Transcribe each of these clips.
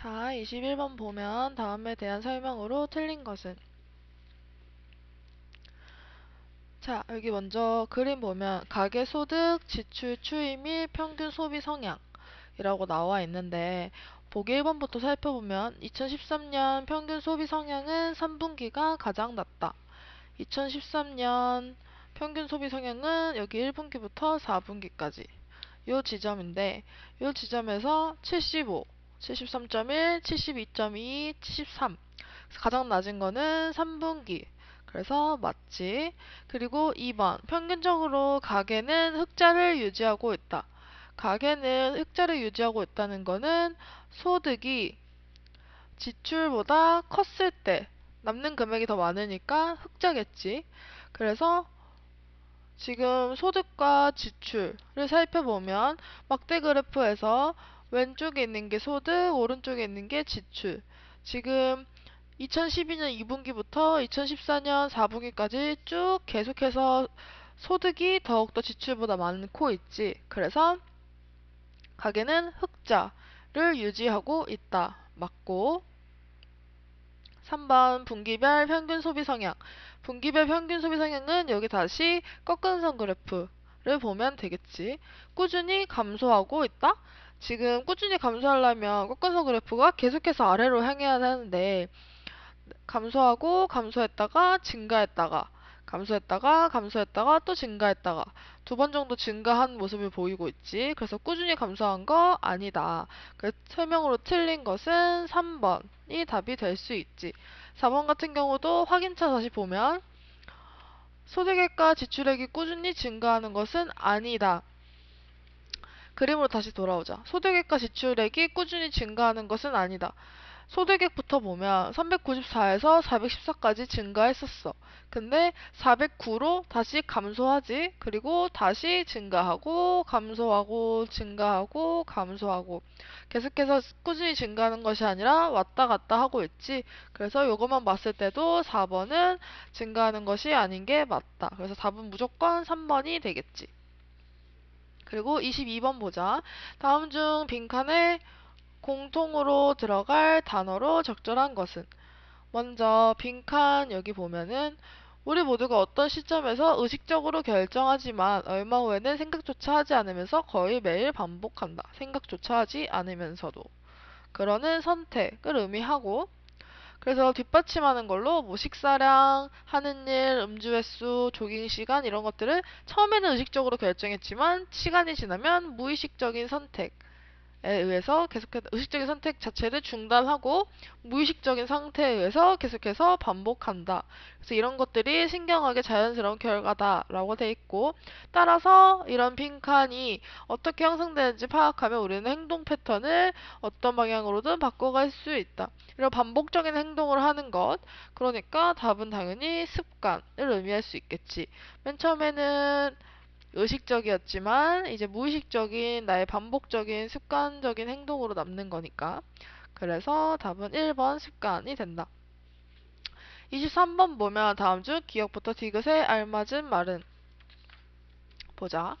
자, 21번 보면 다음에 대한 설명으로 틀린 것은 자, 여기 먼저 그림 보면 가계 소득, 지출 추이 및 평균 소비 성향이라고 나와 있는데 보기 1번부터 살펴보면 2013년 평균 소비 성향은 3분기가 가장 낮다. 2013년 평균 소비 성향은 여기 1분기부터 4분기까지 요 지점인데 요 지점에서 75, 73.1, 72.2, 73 가장 낮은 거는 3분기 그래서 맞지. 그리고 2번 평균적으로 가계는 흑자를 유지하고 있다. 가계는 흑자를 유지하고 있다는 거는 소득이 지출보다 컸을 때 남는 금액이 더 많으니까 흑자겠지. 그래서 지금 소득과 지출을 살펴보면 막대 그래프에서 왼쪽에 있는 게 소득, 오른쪽에 있는 게 지출. 지금 2012년 2분기부터 2014년 4분기까지 쭉 계속해서 소득이 더욱더 지출보다 많고 있지. 그래서 가계는 흑자를 유지하고 있다. 맞고 3번 분기별 평균 소비 성향 분기별 평균 소비 성향은 여기 다시 꺾은 선 그래프를 보면 되겠지. 꾸준히 감소하고 있다? 지금 꾸준히 감소하려면 선 그래프가 계속해서 아래로 향해야 하는데 감소하고 감소했다가 증가했다가 감소했다가 감소했다가 또 증가했다가 두 번 정도 증가한 모습을 보이고 있지. 그래서 꾸준히 감소한 거 아니다. 그 설명으로 틀린 것은 3번이 답이 될 수 있지. 4번 같은 경우도 확인차 다시 보면 소득액과 지출액이 꾸준히 증가하는 것은 아니다. 그림으로 다시 돌아오자. 소득액과 지출액이 꾸준히 증가하는 것은 아니다. 소득액부터 보면 394에서 414까지 증가했었어. 근데 409로 다시 감소하지. 그리고 다시 증가하고 감소하고 증가하고 감소하고 계속해서 꾸준히 증가하는 것이 아니라 왔다 갔다 하고 있지. 그래서 이것만 봤을 때도 4번은 증가하는 것이 아닌 게 맞다. 그래서 답은 무조건 3번이 되겠지. 그리고 22번 보자. 다음 중 빈칸에 공통으로 들어갈 단어로 적절한 것은 먼저 빈칸 여기 보면은 우리 모두가 어떤 시점에서 의식적으로 결정하지만 얼마 후에는 생각조차 하지 않으면서 거의 매일 반복한다. 생각조차 하지 않으면서도. 그러는 선택을 의미하고 그래서 뒷받침하는 걸로 뭐 식사량, 하는 일, 음주 횟수, 조깅 시간 이런 것들을 처음에는 의식적으로 결정했지만 시간이 지나면 무의식적인 선택. 에 의해서 계속해서 의식적인 선택 자체를 중단하고 무의식적인 상태에 의해서 계속해서 반복한다. 그래서 이런 것들이 신경하게 자연스러운 결과다라고 돼 있고 따라서 이런 빈칸이 어떻게 형성되는지 파악하면 우리는 행동 패턴을 어떤 방향으로든 바꿔갈 수 있다. 이런 반복적인 행동을 하는 것 그러니까 답은 당연히 습관을 의미할 수 있겠지. 맨 처음에는 의식적이었지만 이제 무의식적인 나의 반복적인 습관적인 행동으로 남는 거니까. 그래서 답은 1번 습관이 된다. 23번 보면 다음 중 기억부터 디귿에 알맞은 말은 보자.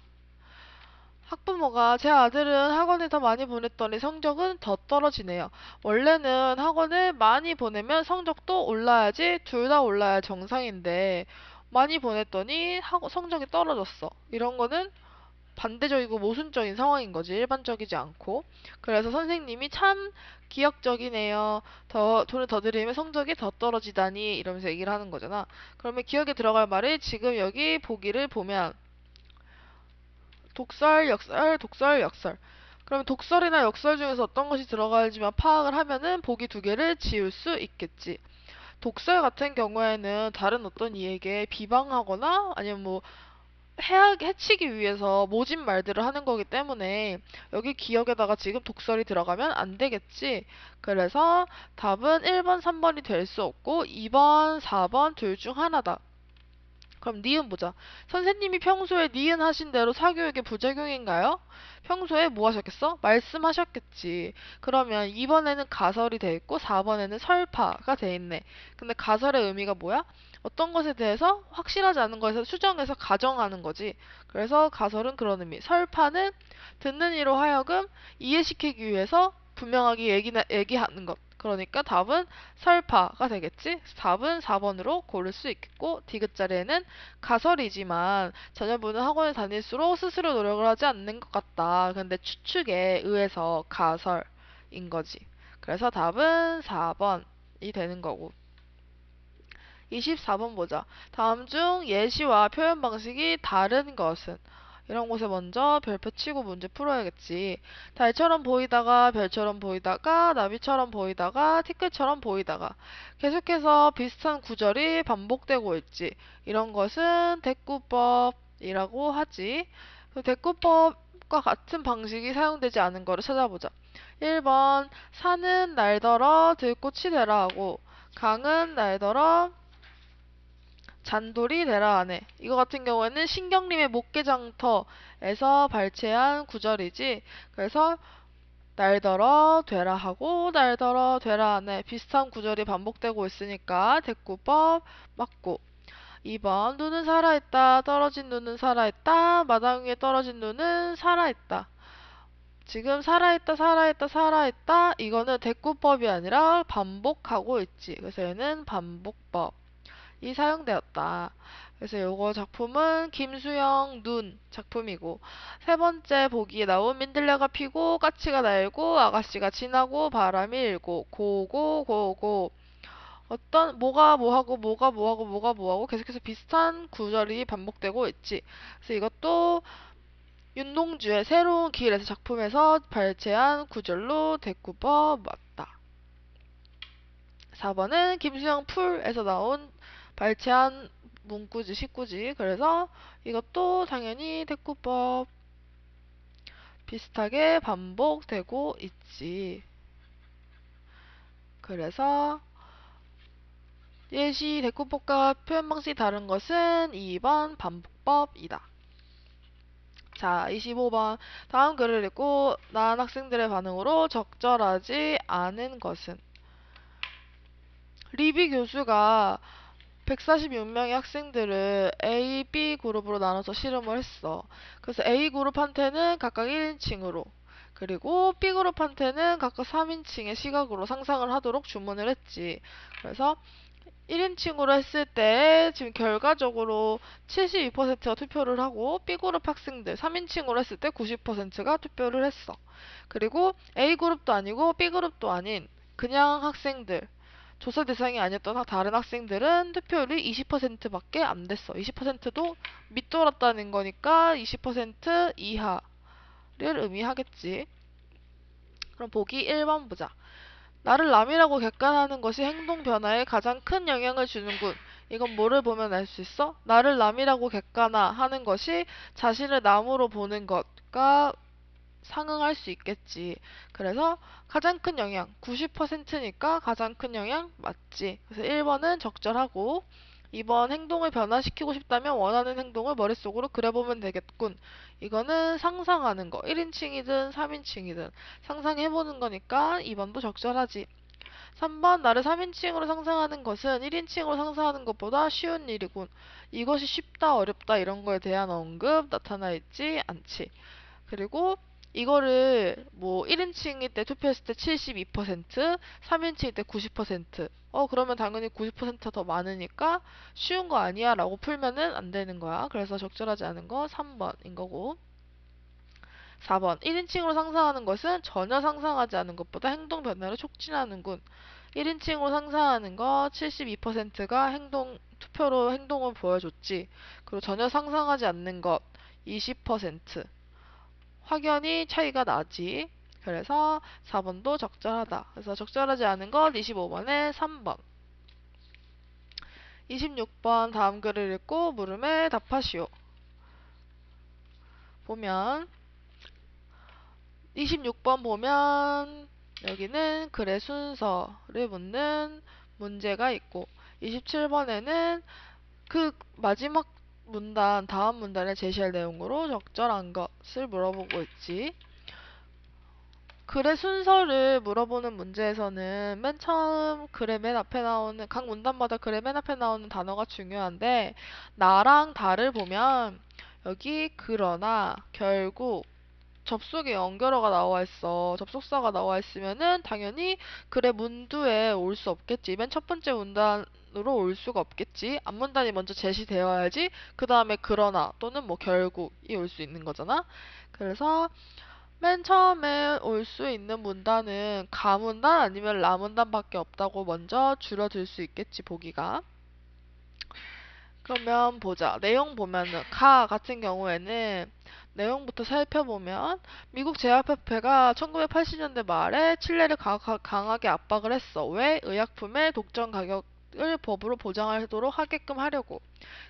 학부모가 제 아들은 학원에 더 많이 보냈더니 성적은 더 떨어지네요. 원래는 학원을 많이 보내면 성적도 올라야지 둘 다 올라야 정상인데 많이 보냈더니 성적이 떨어졌어. 이런 거는 반대적이고 모순적인 상황인 거지. 일반적이지 않고. 그래서 선생님이 참 기억적이네요. 더 돈을 더 들이면 성적이 더 떨어지다니 이러면서 얘기를 하는 거잖아. 그러면 기억에 들어갈 말이 지금 여기 보기를 보면 독설, 역설, 독설, 역설. 그러면 독설이나 역설 중에서 어떤 것이 들어갈지만 파악을 하면은 보기 두 개를 지울 수 있겠지. 독설 같은 경우에는 다른 어떤 이에게 비방하거나 아니면 뭐 해하, 해치기 위해서 모진 말들을 하는 거기 때문에 여기 기억에다가 지금 독설이 들어가면 안 되겠지. 그래서 답은 1번, 3번이 될 수 없고 2번, 4번 둘 중 하나다. 그럼 니은 보자. 선생님이 평소에 니은 하신 대로 사교육의 부작용인가요? 평소에 뭐 하셨겠어? 말씀하셨겠지. 그러면 2번에는 가설이 돼 있고 4번에는 설파가 돼 있네. 근데 가설의 의미가 뭐야? 어떤 것에 대해서 확실하지 않은 것에서 수정해서 가정하는 거지. 그래서 가설은 그런 의미. 설파는 듣는 이로 하여금 이해시키기 위해서 분명하게 얘기, 얘기하는 것. 그러니까 답은 설파가 되겠지? 답은 4번으로 고를 수 있겠고 디귿 자리에는 가설이지만 자녀분은 학원에 다닐수록 스스로 노력을 하지 않는 것 같다. 근데 추측에 의해서 가설인 거지. 그래서 답은 4번이 되는 거고. 24번 보자. 다음 중 예시와 표현 방식이 다른 것은? 이런 곳에 먼저 별표 치고 문제 풀어야겠지. 달처럼 보이다가 별처럼 보이다가 나비처럼 보이다가 티끌처럼 보이다가 계속해서 비슷한 구절이 반복되고 있지. 이런 것은 대꾸법이라고 하지. 그 대꾸법과 같은 방식이 사용되지 않은 거를 찾아보자. 1번 산은 날더러 들꽃이 되라 하고 강은 날더러 잔돌이 되라 하네. 이거 같은 경우에는 신경림의 목계장터에서 발췌한 구절이지. 그래서 날더러 되라 하고 날더러 되라 하네. 비슷한 구절이 반복되고 있으니까 대꾸법 맞고. 2번 눈은 살아있다. 떨어진 눈은 살아있다. 마당 위에 떨어진 눈은 살아있다. 지금 살아있다, 살아있다, 살아있다. 이거는 대꾸법이 아니라 반복하고 있지. 그래서 얘는 반복법. 이 사용되었다. 그래서 요거 작품은 김수영 눈 작품이고 세 번째 보기에 나온 민들레가 피고 까치가 날고 아가씨가 지나고 바람이 일고 고고 고고 어떤 뭐가 뭐하고 뭐가 뭐하고 뭐가 뭐하고 계속해서 비슷한 구절이 반복되고 있지. 그래서 이것도 윤동주의 새로운 길에서 작품에서 발췌한 구절로 대꾸법 맞다. 4번은 김수영 풀에서 나온 발췌한 문구지, 식구지. 그래서 이것도 당연히 대꾸법 비슷하게 반복되고 있지. 그래서 예시 대꾸법과 표현 방식이 다른 것은 2번 반복법이다. 자, 25번. 다음 글을 읽고 난 학생들의 반응으로 적절하지 않은 것은 리비 교수가 146명의 학생들을 A, B 그룹으로 나눠서 실험을 했어. 그래서 A 그룹한테는 각각 1인칭으로 그리고 B 그룹한테는 각각 3인칭의 시각으로 상상을 하도록 주문을 했지. 그래서 1인칭으로 했을 때 지금 결과적으로 72%가 투표를 하고 B그룹 학생들 3인칭으로 했을 때 90%가 투표를 했어. 그리고 A그룹도 아니고 B그룹도 아닌 그냥 학생들 조사 대상이 아니었던 다른 학생들은 투표율이 20%밖에 안 됐어. 20%도 밑돌았다는 거니까 20% 이하를 의미하겠지. 그럼 보기 1번 보자. 나를 남이라고 객관하는 것이 행동 변화에 가장 큰 영향을 주는군. 이건 뭐를 보면 알 수 있어? 나를 남이라고 객관화하는 것이 자신을 남으로 보는 것과 상응할 수 있겠지. 그래서 가장 큰 영향 90%니까 가장 큰 영향 맞지. 그래서 1번은 적절하고 2번 행동을 변화시키고 싶다면 원하는 행동을 머릿속으로 그려보면 되겠군. 이거는 상상하는 거. 1인칭이든 3인칭이든 상상해보는 거니까 2번도 적절하지. 3번 나를 3인칭으로 상상하는 것은 1인칭으로 상상하는 것보다 쉬운 일이군. 이것이 쉽다 어렵다 이런 거에 대한 언급 나타나 있지 않지. 그리고 이거를 뭐 1인칭일 때 투표했을 때 72%, 3인칭일 때 90%. 어, 그러면 당연히 90%가 더 많으니까 쉬운 거 아니야 라고 풀면은 안 되는 거야. 그래서 적절하지 않은 거 3번인 거고. 4번. 1인칭으로 상상하는 것은 전혀 상상하지 않은 것보다 행동 변화를 촉진하는군. 1인칭으로 상상하는 거 72%가 행동, 투표로 행동을 보여줬지. 그리고 전혀 상상하지 않는 것 20%. 확연히 차이가 나지. 그래서 4번도 적절하다. 그래서 적절하지 않은 건 25번에 3번. 26번 다음 글을 읽고 물음에 답하시오. 보면 26번 보면 여기는 글의 순서를 묻는 문제가 있고 27번에는 그 마지막 문단, 다음 문단에 제시할 내용으로 적절한 것을 물어보고 있지. 글의 순서를 물어보는 문제에서는 맨 처음 글의 맨 앞에 나오는 각 문단마다 글의 맨 앞에 나오는 단어가 중요한데 나랑 다를 보면 여기 그러나 결국 접속에 연결어가 나와 있어. 접속사가 나와 있으면은 당연히 그래 문두에 올 수 없겠지. 맨 첫 번째 문단 으로 올 수가 없겠지. 앞문단이 먼저 제시되어야지. 그 다음에 그러나 또는 뭐 결국이 올 수 있는 거잖아. 그래서 맨 처음에 올 수 있는 문단은 가문단 아니면 라문단밖에 없다고 먼저 줄여들 수 있겠지 보기가. 그러면 보자. 내용 보면은 가 같은 경우에는 내용부터 살펴보면 미국 제약협회가 1980년대 말에 칠레를 강하게 압박을 했어. 왜? 의약품의 독점 가격 을 법으로 보장하도록 하게끔 하려고.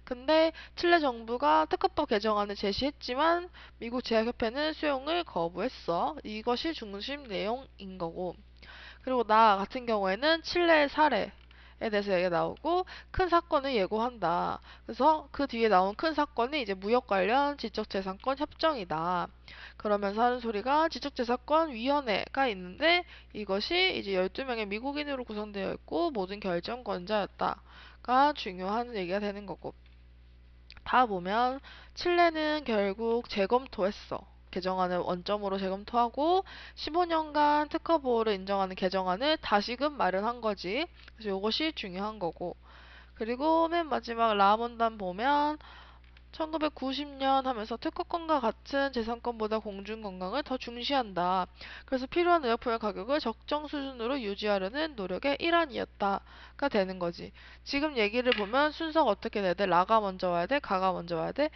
근데 칠레 정부가 특허법 개정안을 제시했지만 미국 제약협회는 수용을 거부했어. 이것이 중심 내용인 거고. 그리고 나 같은 경우에는 칠레의 사례 에 대해서 얘기가 나오고 큰 사건을 예고한다. 그래서 그 뒤에 나온 큰 사건이 이제 무역 관련 지적재산권 협정이다. 그러면서 하는 소리가 지적재산권 위원회가 있는데 이것이 이제 12명의 미국인으로 구성되어 있고 모든 결정권자였다가 중요한 얘기가 되는 거고. 다 보면 칠레는 결국 재검토했어. 개정안을 원점으로 재검토하고 15년간 특허 보호를 인정하는 개정안을 다시금 마련한 거지. 그래서 이것이 중요한 거고. 그리고 맨 마지막 라몬단 보면 1990년 하면서 특허권과 같은 재산권보다 공중 건강을 더 중시한다. 그래서 필요한 의약품의 가격을 적정 수준으로 유지하려는 노력의 일환이었다가 되는 거지. 지금 얘기를 보면 순서가 어떻게 돼야 돼? 라가 먼저 와야 돼? 가가 먼저 와야 돼?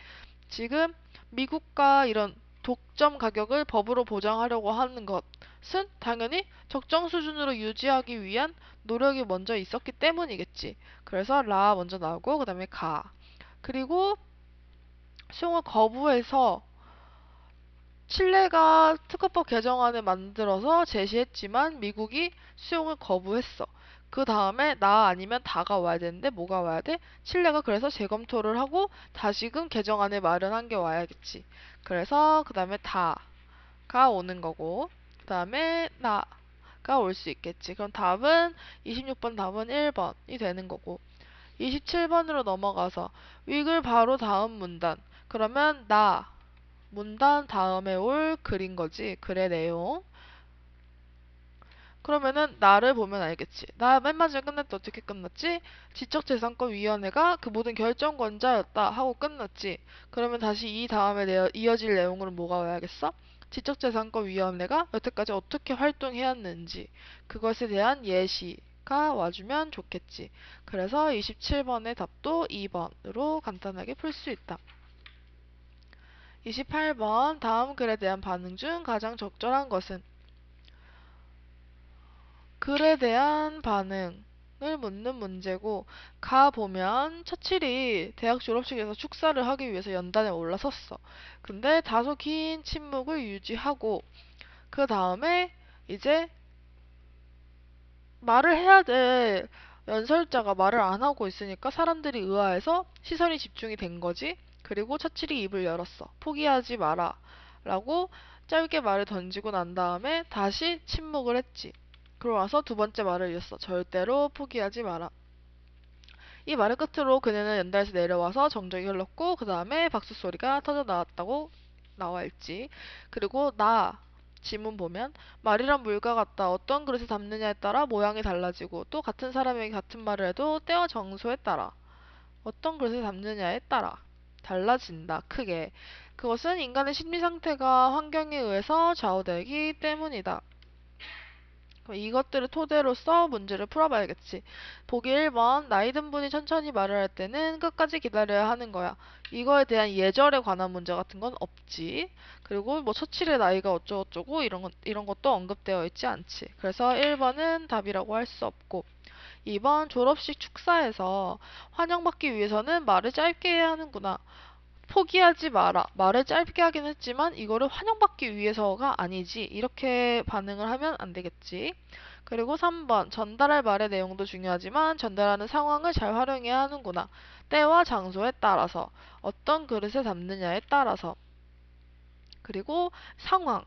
지금 미국과 이런 독점 가격을 법으로 보장하려고 하는 것은 당연히 적정 수준으로 유지하기 위한 노력이 먼저 있었기 때문이겠지. 그래서 라 먼저 나오고 그 다음에 가. 그리고 수용을 거부해서 칠레가 특허법 개정안을 만들어서 제시했지만 미국이 수용을 거부했어. 그 다음에 나 아니면 다가 와야 되는데 뭐가 와야 돼? 칠레가 그래서 재검토를 하고 다시금 개정안을 마련한 게 와야겠지. 그래서 그 다음에 다가 오는 거고 그 다음에 나가 올 수 있겠지. 그럼 답은 26번 답은 1번이 되는 거고 27번으로 넘어가서 윅을 바로 다음 문단 그러면 나 문단 다음에 올 글인 거지. 글의 내용. 그러면은 나를 보면 알겠지. 나 맨 마지막에 끝날 때 어떻게 끝났지? 지적재산권위원회가 그 모든 결정권자였다 하고 끝났지. 그러면 다시 이 다음에 내어, 이어질 내용으로 뭐가 와야겠어? 지적재산권위원회가 여태까지 어떻게 활동해왔는지 그것에 대한 예시가 와주면 좋겠지. 그래서 27번의 답도 2번으로 간단하게 풀 수 있다. 28번 다음 글에 대한 반응 중 가장 적절한 것은 글에 대한 반응을 묻는 문제고 가 보면 처칠이 대학 졸업식에서 축사를 하기 위해서 연단에 올라섰어. 근데 다소 긴 침묵을 유지하고 그 다음에 이제 말을 해야 돼. 연설자가 말을 안 하고 있으니까 사람들이 의아해서 시선이 집중이 된 거지. 그리고 처칠이 입을 열었어. 포기하지 마라. 라고 짧게 말을 던지고 난 다음에 다시 침묵을 했지. 나서 두 번째 말을 이었어. 절대로 포기하지 마라. 이 말을 끝으로 그녀는 연달에서 내려와서 정적이 흘렀고 그 다음에 박수 소리가 터져 나왔다고 나와 있지. 그리고 나 지문 보면 말이란 물과 같다. 어떤 그릇에 담느냐에 따라 모양이 달라지고 또 같은 사람에게 같은 말을 해도 때와 정소에 따라 어떤 그릇에 담느냐에 따라 달라진다. 크게. 그것은 인간의 심리 상태가 환경에 의해서 좌우되기 때문이다. 이것들을 토대로 써 문제를 풀어봐야겠지. 보기 1번 나이 든 분이 천천히 말을 할 때는 끝까지 기다려야 하는 거야. 이거에 대한 예절에 관한 문제 같은 건 없지. 그리고 뭐 처칠의 나이가 어쩌고저쩌고 이런 것, 이런 것도 언급되어 있지 않지. 그래서 1번은 답이라고 할 수 없고 2번 졸업식 축사에서 환영받기 위해서는 말을 짧게 해야 하는구나. 포기하지 마라. 말을 짧게 하긴 했지만 이거를 환영받기 위해서가 아니지. 이렇게 반응을 하면 안 되겠지. 그리고 3번 전달할 말의 내용도 중요하지만 전달하는 상황을 잘 활용해야 하는구나. 때와 장소에 따라서 어떤 그릇에 담느냐에 따라서 그리고 상황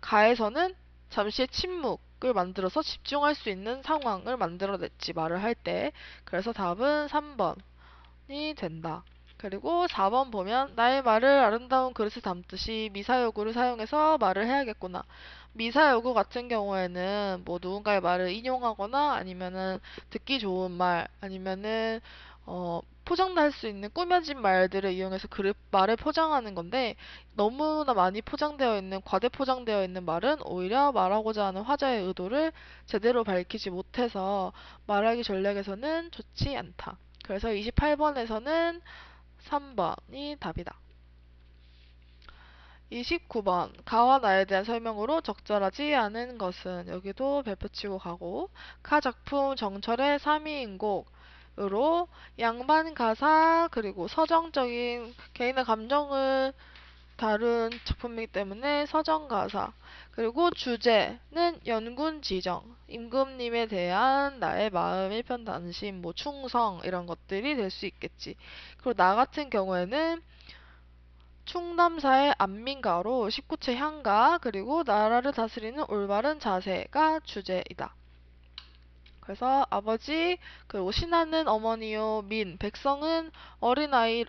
가에서는 잠시의 침묵을 만들어서 집중할 수 있는 상황을 만들어냈지 말을 할 때. 그래서 답은 3번이 된다. 그리고 4번 보면 나의 말을 아름다운 그릇에 담듯이 미사여구를 사용해서 말을 해야겠구나. 미사여구 같은 경우에는 뭐 누군가의 말을 인용하거나 아니면은 듣기 좋은 말 아니면은 어 포장도 할 수 있는 꾸며진 말들을 이용해서 그릇 말을 포장하는 건데 너무나 많이 포장되어 있는 과대 포장되어 있는 말은 오히려 말하고자 하는 화자의 의도를 제대로 밝히지 못해서 말하기 전략에서는 좋지 않다. 그래서 28번에서는 3번이 답이다. 29번 가와 나에 대한 설명으로 적절하지 않은 것은 여기도 별표치고 가고 카 작품 정철의 3위인곡으로 양반 가사 그리고 서정적인 개인의 감정을 다룬 작품이기 때문에 서정 가사. 그리고 주제는 연군 지정. 임금님에 대한 나의 마음 일편 단심 뭐 충성 이런 것들이 될 수 있겠지. 그리고 나 같은 경우에는 충남사의 안민가로 19채 향가 그리고 나라를 다스리는 올바른 자세가 주제이다. 그래서 아버지 그리고 신하는 어머니요 민 백성은 어린아이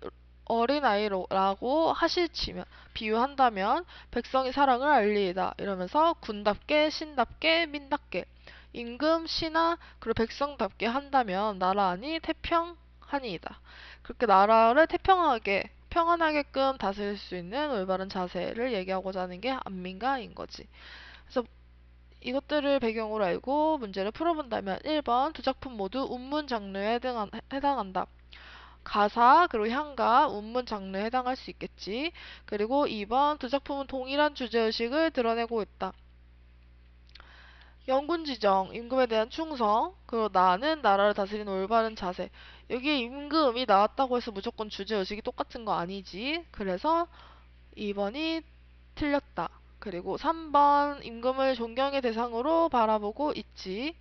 어린아이라고 하실치면 비유한다면 백성이 사랑을 알리이다 이러면서 군답게 신답게 민답게 임금 신하 그리고 백성답게 한다면 나라 아니 태평하니이다. 그렇게 나라를 태평하게 평안하게끔 다스릴 수 있는 올바른 자세를 얘기하고자 하는 게 안민가인 거지. 그래서 이것들을 배경으로 알고 문제를 풀어본다면 1번 두 작품 모두 운문 장르에 해당한다. 가사 그리고 향가 운문 장르에 해당할 수 있겠지. 그리고 2번 두 작품은 동일한 주제의식을 드러내고 있다. 영군 지정, 임금에 대한 충성, 그리고 나는 나라를 다스리는 올바른 자세. 여기에 임금이 나왔다고 해서 무조건 주제의식이 똑같은 거 아니지. 그래서 2번이 틀렸다. 그리고 3번 임금을 존경의 대상으로 바라보고 있지.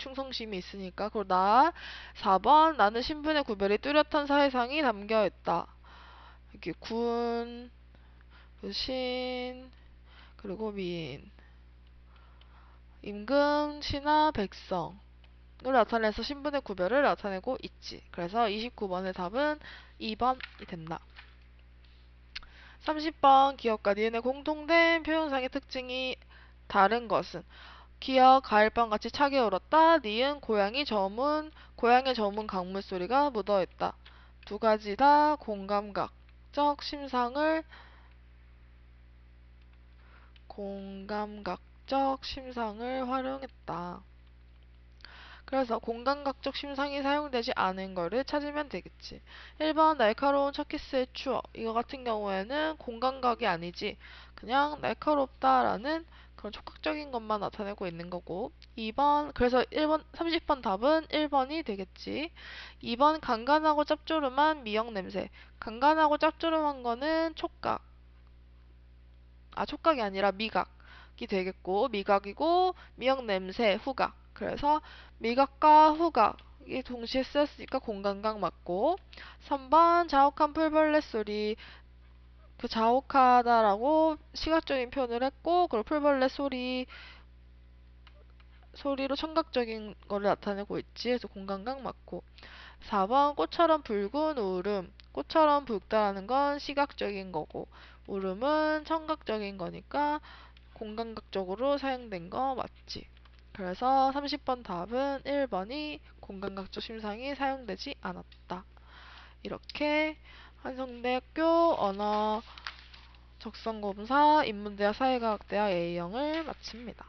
충성심이 있으니까. 그리고 나 4번 나는 신분의 구별이 뚜렷한 사회상이 담겨 있다. 이렇게 군, 신, 그리고 민. 임금, 신하, 백성을 나타내서 신분의 구별을 나타내고 있지. 그래서 29번의 답은 2번이 된다. 30번 기업과 니은의 공통된 표현상의 특징이 다른 것은 기억 가을밤 같이 차게 울었다. 니은 고양이 저문 고양이 저문 강물 소리가 묻어 있다. 두 가지 다 공감각적 심상을 공감각 공간각적 심상을 활용했다. 그래서 공간각적 심상이 사용되지 않은 거를 찾으면 되겠지. 1번 날카로운 첫 키스의 추억. 이거 같은 경우에는 공간각이 아니지. 그냥 날카롭다라는 그런 촉각적인 것만 나타내고 있는 거고 2번 그래서 1번 30번 답은 1번이 되겠지. 2번 간간하고 짭조름한 미역 냄새. 간간하고 짭조름한 거는 촉각. 아 촉각이 아니라 미각. 이 되겠고 미각이고 미역 냄새 후각 그래서 미각과 후각 이 동시에 쓰였으니까 공간각 맞고 3번 자욱한 풀벌레 소리 그 자욱하다라고 시각적인 표현을 했고 그리고 풀벌레 소리 소리로 청각적인 거를 나타내고 있지 그래서 공간각 맞고 4번 꽃처럼 붉은 울음 꽃처럼 붉다라는 건 시각적인 거고 울음은 청각적인 거니까 공간각적으로 사용된 거 맞지? 그래서 30번 답은 1번이 공간각적 심상이 사용되지 않았다. 이렇게 한성대학교 언어 적성검사 인문대학 사회과학대학 A형을 마칩니다.